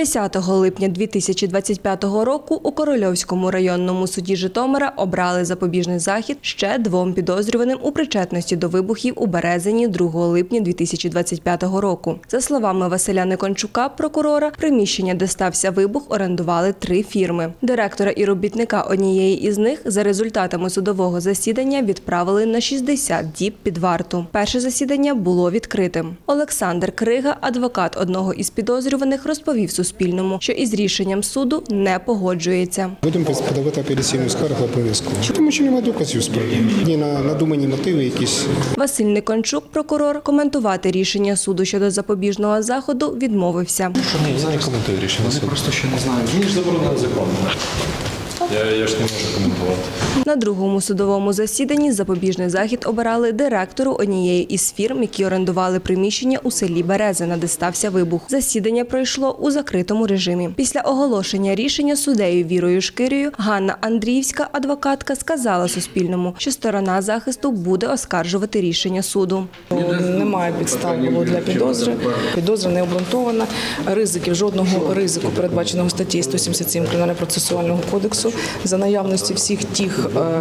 10 липня 2025 року у Корольовському районному суді Житомира обрали запобіжний захід ще двом підозрюваним у причетності до вибухів у Березині 2 липня 2025 року. За словами Василя Никончука, прокурора, приміщення, де стався вибух, орендували три фірми. Директора і робітника однієї із них за результатами судового засідання відправили на 60 діб під варту. Перше засідання було відкритим. Олександр Крига, адвокат одного із підозрюваних, розповів Суспільному, що із рішенням суду не погоджується. Будемо подавати апеляційну скаргу обов'язково. Тому що немає доказів справи. Ні на надумані мотиви якісь. Василь Никончук, прокурор, коментувати рішення суду щодо запобіжного заходу відмовився. Що не, не коментую рішення суду. просто ще не знають. Мені ж заборонено законом. Я, я ж не можу коментувати. На другому судовому засіданні запобіжний захід обирали директору однієї із фірм, які орендували приміщення у селі Березина, де стався вибух. Засідання пройшло у закритому режимі. Після оголошення рішення суддею Вірою Шкирію Ганна Андріївська, адвокатка, сказала Суспільному, що сторона захисту буде оскаржувати рішення суду. Немає підстав було для підозри. Підозра не обґрунтована. Ризиків жодного ризику передбаченого статті 177 кримінально процесуального кодексу за наявності всіх тих е,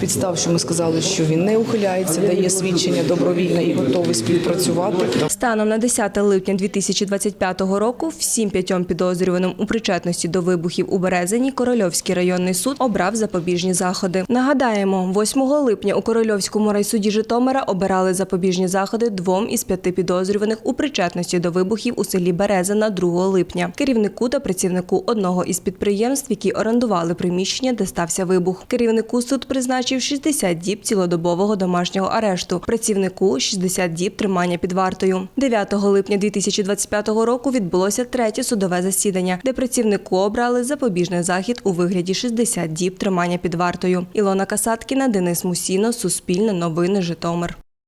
підстав, що ми сказали, що він не ухиляється, дає свідчення добровільне і готовий співпрацювати. Станом на 10 липня 2025 року всім п'ятьом підозрюваним у причетності до вибухів у Березині Корольовський районний суд обрав запобіжні заходи. Нагадаємо, 8 липня у Корольовському райсуді Житомира обирали запобіжні заходи двом із п'яти підозрюваних у причетності до вибухів у селі Березина 2 липня, керівнику та працівнику одного із підприємств, які орендували приміщення, де стався вибух. Керівнику суд призначив 60 діб цілодобового домашнього арешту, працівнику 60 діб тримання під вартою. 9 липня 2025 року відбулося третє судове засідання, де працівнику обрали запобіжний захід у вигляді 60 діб тримання під вартою. Ілона Касаткіна, Денис Мусіно, Суспільне новини, Житомир.